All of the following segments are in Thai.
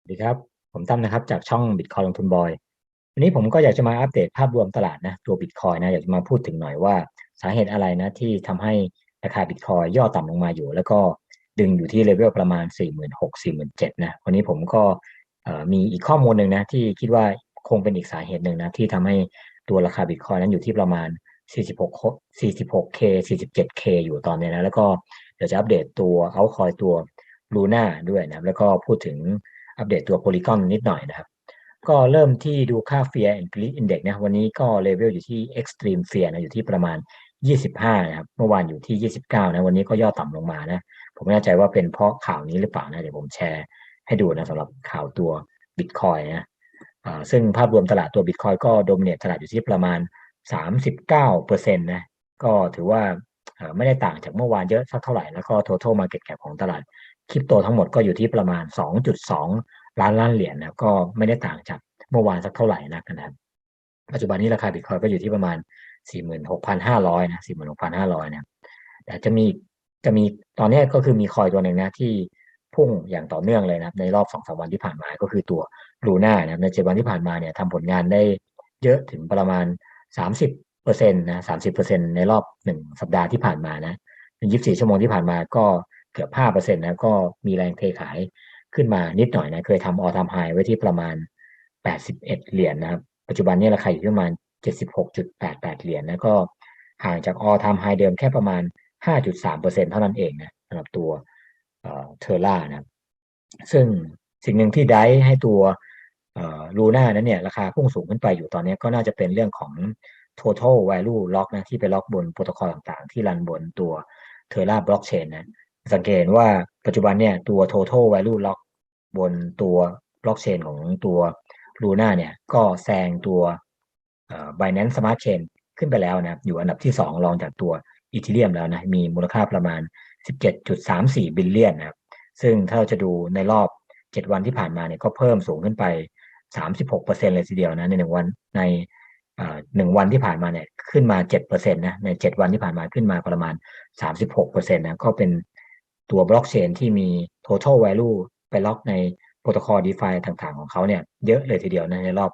สวัสดีครับ ผมตั้มนะครับ จากช่องบิตคอยลงทุนบอยวันนี้ผมก็อยากจะมาอัปเดตภาพรวมตลาดนะตัวบิตคอยนะอยากจะมาพูดถึงหน่อยว่าสาเหตุอะไรนะที่ทำให้ราคาบิตคอยย่อต่ำลงมาอยู่ แล้วก็ดึงอยู่ที่เลเวลประมาณ 4 6 0 0 0 4 7 0 0นะวันนี้ผมก็มีอีกข้อมูลหนึ่งนะที่คิดว่าคงเป็นอีกสาเหตุหนึ่งนะที่ทำให้ตัวราคาบิตคอยนั้นอยู่ที่ประมาณ 46 46k 47k อยู่ตอนนี้นะแล้วก็เดี๋ยวจะอัปเดตตัวเอาคอยตัวลูน่าด้วยนะแล้วก็พูดถึง อัปเดตตัวโพลีกอนนิดหน่อยนะครับ ก็เริ่มที่ดูค่า Fear and Greed Index นะวันนี้ก็เลเวลอยู่ที่ Extreme Fear นะอยู่ที่ประมาณ 25 นะครับ เมื่อวานอยู่ที่ 29 นะ วันนี้ก็ย่อต่ำลงมานะ ผมไม่แน่ใจว่าเป็นเพราะข่าวนี้หรือเปล่านะ เดี๋ยวผมแชร์ให้ดูนะสำหรับข่าวตัว Bitcoin นะซึ่งภาพรวมตลาดตัว Bitcoin ก็โดมิเนตตลาดอยู่ที่ประมาณ 39%นะ ก็ถือว่าไม่ได้ต่างจากเมื่อวานเยอะสักเท่าไหร่ แล้วก็ total market cap ของตลาด คริปโตทั้งหมดก็อยู่ที่ประมาณ 2.2 ล้านล้านเหรียญนะก็ไม่ได้ต่างจากเมื่อวานสักเท่าไหร่นักนะครับ ปัจจุบันนี้ราคาบิตคอยก็อยู่ที่ประมาณ 46,500 นะ46,500นะแต่จะมีจะมีตอนนี้ก็คือมีคอยตัวหนึ่งนะที่พุ่งอย่างต่อเนื่องเลยนะในรอบ2องสวันที่ผ่านมาก็คือตัวลูน่านะในเจ็ดวันที่ผ่านมาเนี่ยทำผลงานได้เยอะถึงประมาณ 30เปอร์เซ็นต์นะ30เปอร์เซ็นต์ในรอบหนึ่งสัปดาห์ที่ผ่านมานะใน24ชั่วโมงที่ผ่านมาก็ เกือบ5เปอร์เซ็นต์นะก็มีแรงเทขายขึ้นมานิดหน่อยนะเคยทำออทำไฮไว้ที่ประมาณ81เหรียญนนะครับ ปัจจุบันนี้ราคาอยู่ที่ประมาณ76.88เหรียญนะก็ห่างจากออทำไฮเดิมแค่ประมาณ5.3%เท่านั้นเองนะสำหรับตัวเทอร่านะซึ่งสิ่งหนึ่งที่ได้ให้ตัวลูน่านั้นเนี่ยราคาพุ่งสูงขึ้นไปอยู่ตอนนี้ก็น่าจะเป็นเรื่องของ total value lock นะที่ไปล็อกบนโปรโตคอลต่างๆ ที่รันบนตัวเทอร่าบล็อกเชนนะ สังเกตว่าปัจจุบันเนี่ยตัว total value lock บนตัวบล็อกเชนของตัว Luna เนี่ยก็แซงตัว Binance Smart Chain ขึ้นไปแล้วนะอยู่อันดับที่ 2 รองจากตัวอีเทเรียมแล้วนะมีมูลค่าประมาณ 17.34 บิลเลียนนะครับซึ่งถ้าเราจะดูในรอบ 7 วันที่ผ่านมาเนี่ยก็เพิ่มสูงขึ้นไป 36%เลยทีเดียวนะในหนึ่งวันในหนึ่งวันที่ผ่านมาเนี่ยขึ้นมา7%นะใน 7 วันที่ผ่านมาขึ้นมาประมาณ 36%นะก็เป็น ตัวบล็อกเชนที่มี total value ไปล็อกในโปรโตคอล DeFi ต่างๆ ของเขาเนี่ยเยอะเลยทีเดียวนะในรอบ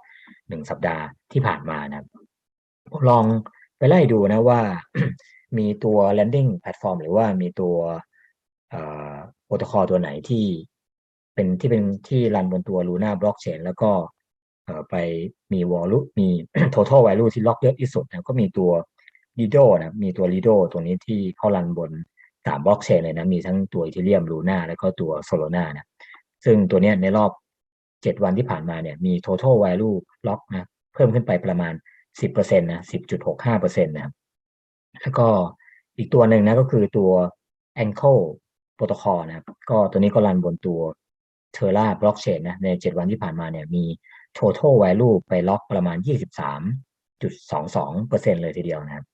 หนึ่งสัปดาห์ที่ผ่านมานะลองไปไล่ดูนะว่ามีตัว landing platform หรือว่ามีตัวโปรโตคอลตัวไหนที่เป็นที่เป็นที่รันบนตัว Luna Blockchain แล้วก็ไปมีวอลลุ่มี total value ที่ล็อกเยอะที่สุดนะก็มีตัว Lido นะมีตัว Lido ตัวนี้ที่เขารันบน สามบล็อกเชนเลยนะ มีทั้งตัวอีเทเรียมลูน่าแล้วก็ตัวโซโลนานะซึ่งตัวนี้ในรอบ7วันที่ผ่านมาเนี่ยมี total value ล็อกนะเพิ่มขึ้นไปประมาณ10%นะ10.65%นะครับแล้วก็อีกตัวหนึ่งนะก็คือตัว Ankle Protocol นะครับก็ตัวนี้ก็รันบนตัว Terra Blockchain นะใน7วันที่ผ่านมาเนี่ยมี total value ไปล็อกประมาณ23.22%เลยทีเดียวนะครับ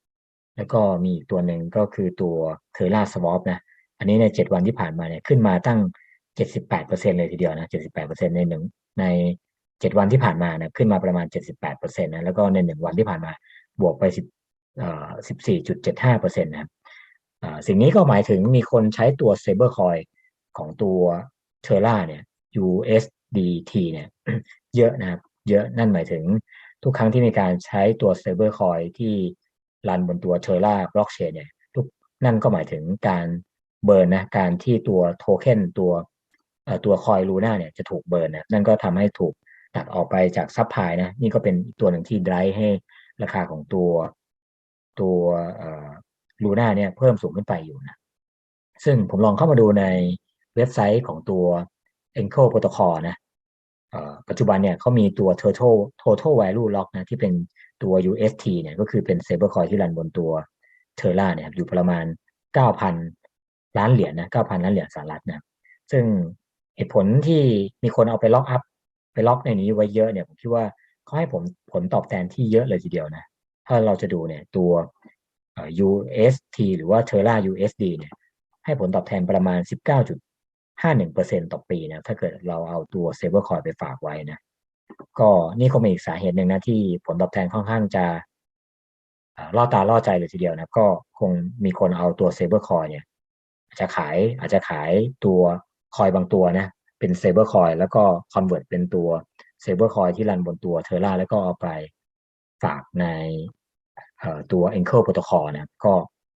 แล้วก็มีอีกตัวหนึ่งก็คือตัวเทอร่าสวอปนะ อันนี้ในเจ็ดวันที่ผ่านมาเนี่ยขึ้นมาตั้งเจ็ดสิบแปดเปอร์เซ็นเลยทีเดียวนะเจ็ดสิบแปดเปอร์เซ็นในหนึ่งในเจ็ดวันที่ผ่านมานะขึ้นมาประมาณเจ็ดสิบแปดเปอร์เซ็นต์นะแล้วก็ในหนึ่งวันที่ผ่านมาบวกไปสิบเอ่อสิบสี่จุดเจ็ดห้าเปอร์เซ็นต์นะสิ่งนี้ก็หมายถึงมีคนใช้ตัวเซเบอร์คอยของตัวเทอร่าเนี่ย USDT เนี่ยเยอะนะครับ เยอะนั่นหมายถึงทุกครั้งที่มีการใช้ตัวเซเบอร์คอยที่ รันบนตัวเทอร่าบล็อกเชนเนี่ยทุกนั่นก็หมายถึงการเบิร์นนะการที่ตัวโทเค็นตัวตัวคอยลูน่าเนี่ยจะถูกเบิร์นนะนั่นก็ทำให้ถูกตัดออกไปจากซับพลายนะนี่ก็เป็นตัวหนึ่งที่ไดรให้ราคาของตัวตัวลูน่าเนี่ยเพิ่มสูงขึ้นไปอยู่นะซึ่งผมลองเข้ามาดูในเว็บไซต์ของตัว e n c o Protocol นะปัจจุบันเนี่ยเขามีตัว total total value lock นะที่เป็น ตัว UST เนี่ยก็คือเป็น stablecoin ที่รันบนตัว Terra เนี่ยอยู่ประมาณ 9,000 ล้านเหรียญนะ9,000 ล้านเหรียญสหรัฐนะซึ่งเหตุผลที่มีคนเอาไปล็อกอัพไปล็อกในนี้ไว้เยอะเนี่ยผมคิดว่าเขาให้ผมผลตอบแทนที่เยอะเลยทีเดียวนะถ้าเราจะดูเนี่ยตัว UST หรือว่า Terra USD เนี่ยให้ผลตอบแทนประมาณ 19.51%ต่อปีนะถ้าเกิดเราเอาตัว s a b l e c o i n ไปฝากไว้นะ ก็นี่ก็เป็นอีกสาเหตุหนึ่งนะที่ผลตอบแทนค่อนข้างจะล่อตาล่อใจเลยทีเดียวนะก็คงมีคนเอาตัวเซเบอร์คอยเนี่ยอาจจะขายอาจจะขายตัวคอยบางตัวนะเป็น stable coin แล้วก็ convert เป็นตัว stable coin ที่รันบนตัว Terra แล้วก็เอาไปฝากในตัว Anchor protocol นะก็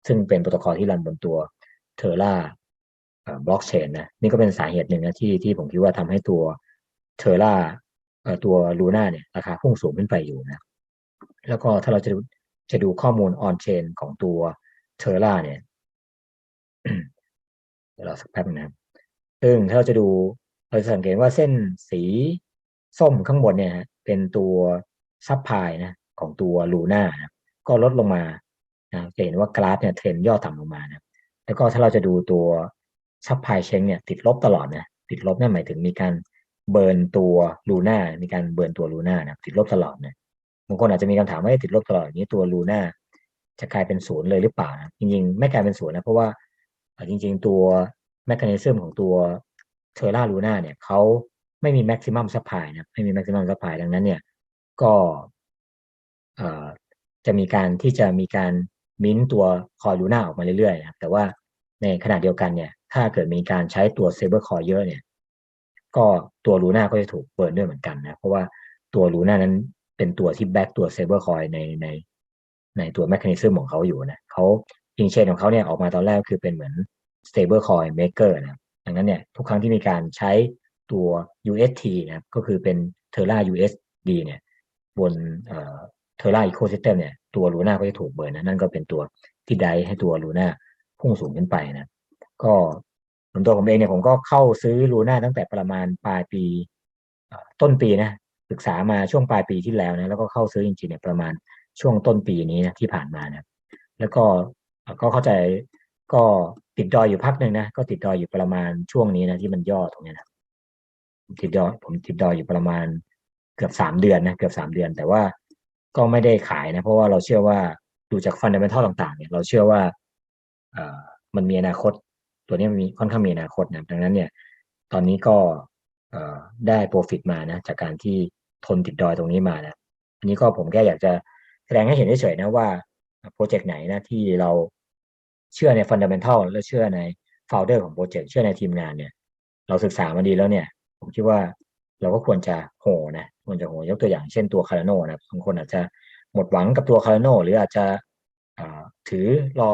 ซึ่งเป็นโปรโตคอลที่รันบนตัว Terra เอ่อบล็อกเชนนะนี่ก็เป็นสาเหตุหนึ่งนะที่ที่ผมคิดว่าทำให้ตัว Terra เอ่อ ตัว Luna เนี่ยราคาพุ่งสูงขึ้นไปอยู่นะแล้วก็ถ้าเราจะดูจะดูข้อมูล on chain ของตัว Terra เนี่ยเดี๋ยวรอสักแป๊บนะครับซึ่งถ้าเราจะดูเราจะสังเกตว่าเส้นสีส้มข้างบนเนี่ยเป็นตัวซับพายนะของตัวลูน่านะก็ลดลงมานะจะเห็นว่ากราฟเนี่ยเทรนย่อต่ำลงมานะแล้วก็ถ้าเราจะดูตัวซับพายเชงเนี่ยติดลบตลอดนะติดลบนั่นหมายถึงมีการ เบิร์นตัวลูน่ามีการเบิร์นตัวลูน่านะติดลบตลอดเนะบางคนอาจจะมีคำถามว่าติดลบตลอดอย่างนี้ตัวลูน่าจะกลายเป็นศูนย์เลยหรือเปล่านะจริงๆ ไม่กลายเป็นศูนย์นะเพราะว่าจริง ๆ ตัวแมคานิซึมของตัวเทอร่าลูน่าเนี่ยเขาไม่มีแม็กซิมัมซัพพลายนะไม่มีแม็กซิมัมซัพพลายดังนั้นเนี่ยก็จะมีการที่จะมีการมิ้นตัวคอยลูน่าออกมาเรื่อยๆนะครับแต่ว่าในขณะเดียวกันเนี่ยถ้าเกิดมีการใช้ตัวเซเบอร์คอยเยอะเนี่ย ก็ตัวลูน่าก็จะถูกเบิร์นด้วยเหมือนกันนะ เพราะว่าตัวลูน่านั้นเป็นตัวที่แบ็กตัวเซเบอร์คอยในในในตัวแมคานิซึมของเขาอยู่นะเขาอิงเชนของเขาเนี่ยออกมาตอนแรกคือเป็นเหมือน stable coin maker นะดังนั้นเนี่ยทุกครั้งที่มีการใช้ตัว UST นะครับก็คือเป็น Terra USD เนี่ยบนเอ่อ Terra ecosystem เนี่ยตัว Luna ก็จะถูกเบิร์นนะนั่นก็เป็นตัวที่ได้ให้ตัว Luna พุ่งสูงขึ้นไปนะก็ ส่วนตัวผมเองเนี่ยผมก็เข้าซื้อ Luna ตั้งแต่ประมาณปลายปีต้นปีนะศึกษามาช่วงปลายปีที่แล้วนะแล้วก็เข้าซื้อจริงๆเนี่ยประมาณช่วงต้นปีนี้นะที่ผ่านมานะแล้วก็ก็เข้าใจก็ติดดอยอยู่พักหนึ่งนะก็ติดดอยอยู่ประมาณช่วงนี้นะที่มันย่อตรงเนี้ยนะผมติดดอยผมติดดอยอยู่ประมาณเกือบสามเดือนนะเกือบสามเดือน แต่ว่าก็ไม่ได้ขายนะ เพราะว่าเราเชื่อว่าดูจากฟันเดเมนทัลต่าง ๆ เนี่ยเราเชื่อว่าเอ่อมันมีอนาคต ตัวนี้มีค่อนข้างมีอนาคตนะดังนั้นเนี่ยตอนนี้ก็ได้โปรฟิตมานะจากการที่ทนติดดอยตรงนี้มานะอันนี้ก็ผมแค่อยากจะแสดงให้เห็นเฉยๆนะว่าโปรเจกต์ไหนนะที่เราเชื่อในฟันเดเมนทัลและเชื่อในโฟลเดอร์ของโปรเจกต์เชื่อในทีมงานเนี่ย เราศึกษามาดีแล้วเนี่ย ผมคิดว่าเราก็ควรจะโหนะควรจะโหยกตัวอย่างเช่นตัวคาร์โนนะบางคนอาจจะหมดหวังกับตัวคาร์โนหรืออาจจะถือรอ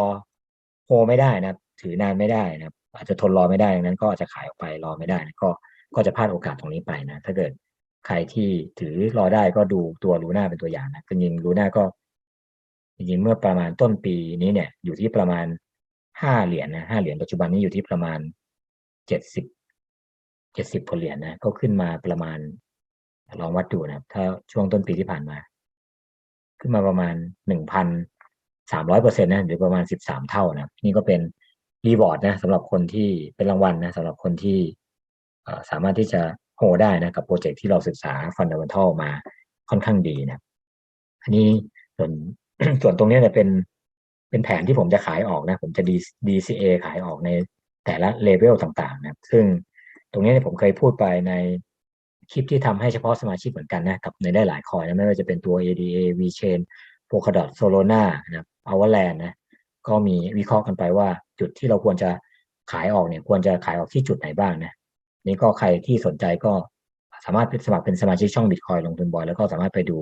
โฮไม่ได้นะ ถือนานไม่ได้นะอาจจะทนรอไม่ได้ดังนั้น ก็อาจจะขายออกไปรอไม่ได้นะก็ก็จะพลาดโอกาสตรงนี้ไปนะ ถ้าเกิดใครที่ถือรอได้ก็ดูตัวลูน่าเป็นตัวอย่างนะจริงๆลูน่าก็จริงๆเมื่อประมาณต้นปีนี้เนี่ย อยู่ที่ประมาณห้าเหรียญนะห้าเหรียญปัจจุบันนี้อยู่ที่ประมาณเจ็ดสิบเจ็ดสิบเหรียญนะก็ขึ้นมาประมาณ ลองวัดดูนะครับ ถ้าช่วงต้นปีที่ผ่านมา ขึ้นมาประมาณหนึ่งพันสามร้อยเปอร์เซ็นต์นะหรือประมาณสิบสามเท่านะนี่ก็เป็น รีวอร์ดนะสำหรับคนที่เป็นรางวัลนะสำหรับคนที่สามารถที่จะโฮได้นะกับโปรเจกต์ที่เราศึกษาฟันเด m e n ทัลมาค่อนข้างดีนะอันนี้ส่วนส่วนตรงนี้เนี่ยเป็นเป็นแผนที่ผมจะขายออกนะ ผมจะ DCA ขายออกในแต่ละเลเวลต่างๆนะซึ่งตรงนี้เนี่ยผมเคยพูดไปในคลิปที่ทำให้เฉพาะสมาชิกเหมือนกันนะกับในได้หลายคอยนะไม่ว่าจะเป็นตัว ADA VChain Polkadot Solana นะครับ Avalanche นะก็มีวิเคราะห์กันไปว่า จุดที่เราควรจะขายออกเนี่ยควรจะขายออกที่จุดไหนบ้างนะนี่ก็ใครที่สนใจก็สามารถสมัครเป็นสมาชิกช่อง Bitcoin ลงทุนบอยแล้วก็สามารถไปดู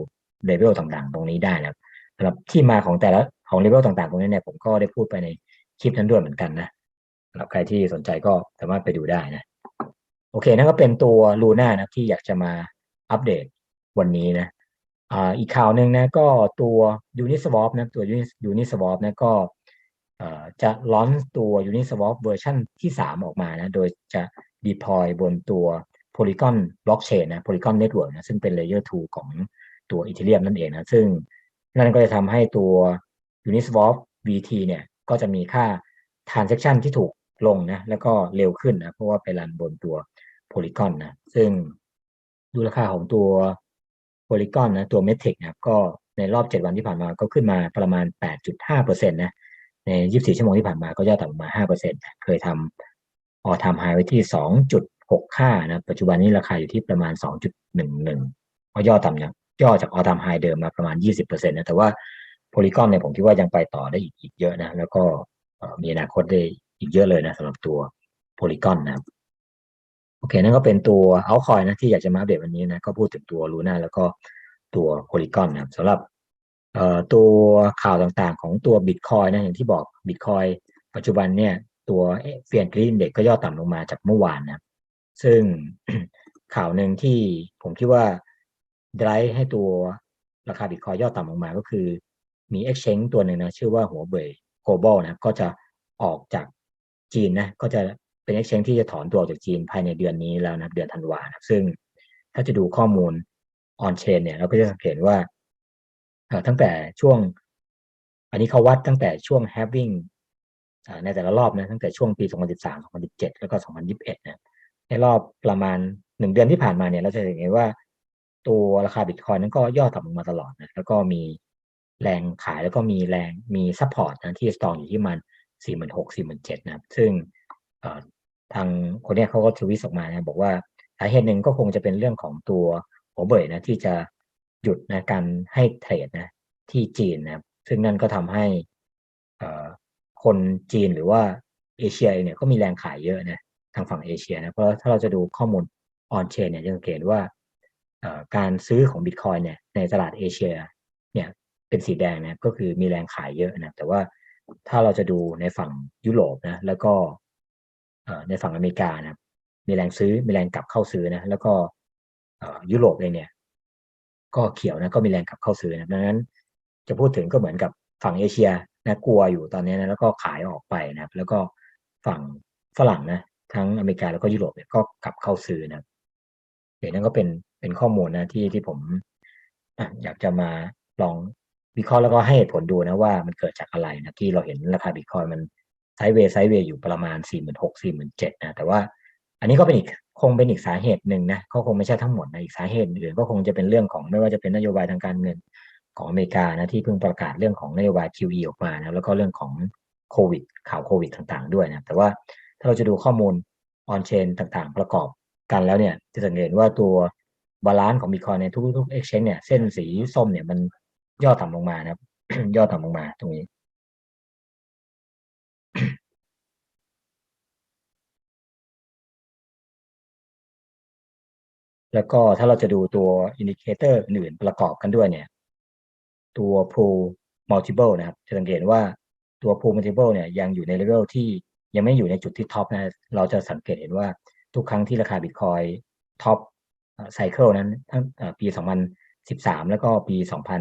เลเวลต่างๆ ตรงนี้ได้นะสำหรับที่มาของแต่ละของเลเวลต่างๆ ตรงนี้เนี่ยผมก็ได้พูดไปในคลิปนั้นด้วยเหมือนกันนะสำหรับใครที่สนใจก็สามารถไปดูได้นะ โอเคนั่นก็เป็นตัวลูน่านะที่อยากจะมาอัปเดตวันนี้นะอ่าอีกข่าวหนึ่งนะก็ตัว Uniswap นะตัว Uni- Uniswap นะก็ จะล้อนตัว Uniswap เวอร์ชันที่ 3 ออกมานะ โดยจะ deploy บนตัว Polygon blockchain นะ Polygon network นะ ซึ่งเป็น layer 2 ของตัว Ethereum นั่นเองนะ ซึ่งนั่นก็จะทำให้ตัว Uniswap VT เนี่ย ก็จะมีค่า transaction ที่ถูกลงนะ แล้วก็เร็วขึ้นนะ เพราะว่าไปรันบนตัว Polygon นะ ซึ่งดูราคาของตัว Polygon นะ ตัว Metric นะ ก็ในรอบ 7 วันที่ผ่านมาก็ขึ้นมาประมาณ 8.5%นะ ใน 24 ชั่วโมงที่ผ่านมาก็ย่อต่ำลงมา 5%เคยทำ all time high ไว้ที่ 2.65นะปัจจุบันนี้ราคาอยู่ที่ประมาณ 2.11ก็ย่อต่ำนะย่อจาก all time high เดิมมาประมาณ 20%นะแต่ว่า Polygon เนี่ยผมคิดว่ายังไปต่อได้อีกอีกเยอะนะ แล้วก็มีอนาคตได้อีกเยอะเลยนะสำหรับตัว Polygon นะครับโอเค นั่นก็เป็นตัวเอาคอยนะที่อยากจะมาอัปเดตวันนี้นะ ก็พูดถึงตัวลูน่าแล้วก็ตัวโพลีกอนนะครับสำหรับ ตัวข่าวต่างๆ ของตัวบิตคอยนะอย่างที่บอกบิตคอยปัจจุบันเนี่ยตัวเฟียนกรีนเด็กก็ย่อต่ำลงมาจากเมื่อวานนะซึ่งข่าวหนึ่งที่ผมคิดว่าไดรฟ์ให้ตัวราคาบิตคอยย่อต่ำลงมาก็คือมี exchange ตัวหนึ่งนะชื่อว่าหัวเบย global นะก็จะออกจากจีนนะก็จะเป็น exchange ที่จะถอนตัวออกจากจีนภายในเดือนนี้แล้วนะเดือนธันวานะซึ่งถ้าจะดูข้อมูล on chain เนี่ยเราก็จะสังเกตว่า ตั้งแต่ช่วง อันนี้เขาวัดตั้งแต่ช่วง having ในแต่ละรอบนะตั้งแต่ช่วงปี 2013 2017 แล้วก็ 2021นะในรอบประมาณหนึ่งเดือนที่ผ่านมาเนี่ยเราจะเห็นว่าตัวราคาบิตคอยนั้นก็ย่อต่ำลงมาตลอดนะแล้วก็มีแรงขายแล้วก็มีแรงมีซัพพอร์ตนะที่สตองอยู่ที่มันสี่หมื่นหกสี่หมื่นเจ็ดนะครับ ซึ่งทางคนนี้เขาก็ทวิตออกมานะบอกว่าสาเหตุหนึ่งก็คงจะเป็นเรื่องของตัวหัวเบยนะที่จะ หยุดนะการให้เทรดนะที่จีนนะครับ ซึ่งนั่นก็ทำให้คนจีนหรือว่าเอเชียเนี่ยก็มีแรงขายเยอะนะทางฝั่งเอเชียนะเพราะถ้าเราจะดูข้อมูลออนเชนเนี่ยจะสังเกตว่าการซื้อของบิตคอยเนี่ยในตลาดเอเชียเนี่ยเป็นสีแดงนะก็คือมีแรงขายเยอะนะแต่ว่าถ้าเราจะดูในฝั่งยุโรปนะแล้วก็ในฝั่งอเมริกานะมีแรงซื้อมีแรงกลับเข้าซื้อนะแล้วก็ยุโรปเองเนี่ย ก็เขียวนะก็มีแรงกลับเข้าซื้อนะดังนั้น จะพูดถึงก็เหมือนกับฝั่งเอเชียนะกลัวอยู่ตอนนี้นะแล้วก็ขายออกไปนะแล้วก็ฝั่งฝรั่งนะทั้งอเมริกาแล้วก็ยุโรปเนี่ยก็กลับเข้าซื้อนะเดี๋ยวนั้นก็เป็นเป็นข้อมูลนะที่ที่ผมอยากจะมาลองวิเคราะห์แล้วก็ให้ผลดูนะว่ามันเกิดจากอะไรนะที่เราเห็นราคาบิตคอยมันไซด์เวย์ไซด์เวย์อยู่ประมาณ 4 6 0 0 0 4 7 0 0 0นะแต่ว่าอันนี้ก็เป็นอีก คงเป็นอีกสาเหตุหนึ่งนะก็คงไม่ใช่ทั้งหมดนะอีกสาเหตุอื่นก็คงจะเป็นเรื่องของไม่ว่าจะเป็นนโยบายทางการเงินของอเมริกานะที่เพิ่งประกาศเรื่องของนโยบาย QE ออกมานะแล้วก็เรื่องของโควิดข่าวโควิดต่างๆ ด้วยนะแต่ว่าถ้าเราจะดูข้อมูลออนเชนต่างๆ ประกอบกันแล้วเนี่ยจะสังเกตว่าตัวบาลานซ์ของบิตคอยในทุกๆ exchange เนี่ยเส้นสีส้มเนี่ยมันย่อต่ำลงมานะครับย่อต่ำลงมาตรงนี้ แล้วก็ถ้าเราจะดูตัวอินดิเคเตอร์อื่นประกอบกันด้วยเนี่ย ตัว pool multiple นะครับ จะสังเกตว่าตัว pool multiple เนี่ยยังอยู่ในเลเวลที่ยังไม่อยู่ในจุดที่ท็อปนะ เราจะสังเกตเห็นว่าทุกครั้งที่ราคาบิตคอยท็อปไซเคิลนั้นทั้งปี 2013 แล้วก็ปี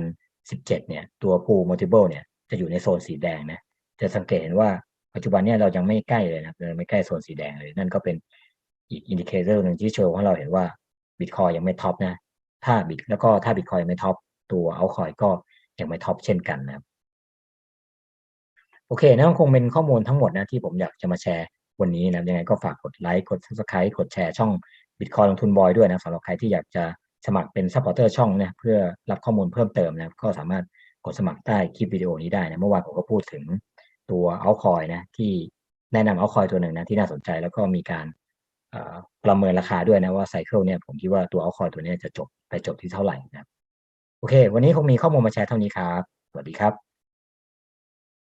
2017 เนี่ย ตัว pool multiple เนี่ยจะอยู่ในโซนสีแดงนะ จะสังเกตเห็นว่าปัจจุบันเนี่ยเรายังไม่ใกล้เลยนะเราไม่ใกล้โซนสีแดงเลย นั่นก็เป็นอีกอินดิเคเตอร์หนึ่งที่โชว์ว่าเราเห็นว่า บิตคอยยังไม่ท็อปนะ ถ้าบิตแล้วก็ถ้าบิตคอยไม่ท็อปตัวเอาคอยก็ยังไม่ท็อปเช่นกันนะโอเคนั่นคงเป็นข้อมูลทั้งหมดนะที่ผมอยากจะมาแชร์วันนี้นะยังไงก็ฝากกดไลค์กด subscribe กดแชร์ช่องบิตคอยลงทุนบอยด้วยนะสำหรับใครที่อยากจะสมัครเป็นซัพพอร์เตอร์ช่องเนี่ยเพื่อรับข้อมูลเพิ่มเติมนะก็สามารถกดสมัครใต้คลิปวิดีโอนี้ได้นะเมื่อวานผมก็พูดถึงตัวเอาคอยนะที่แนะนำเอาคอยตัวหนึ่งนะที่น่าสนใจแล้วก็มีการ ประเมินราคาด้วยนะว่าไซเคิลเนี่ยผมคิดว่าตัวเอาคอยตัวนี้จะจบไปจบที่เท่าไหร่นะโอเค วันนี้คงมีข้อมูลมาแชร์เท่านี้ครับ สวัสดีครับ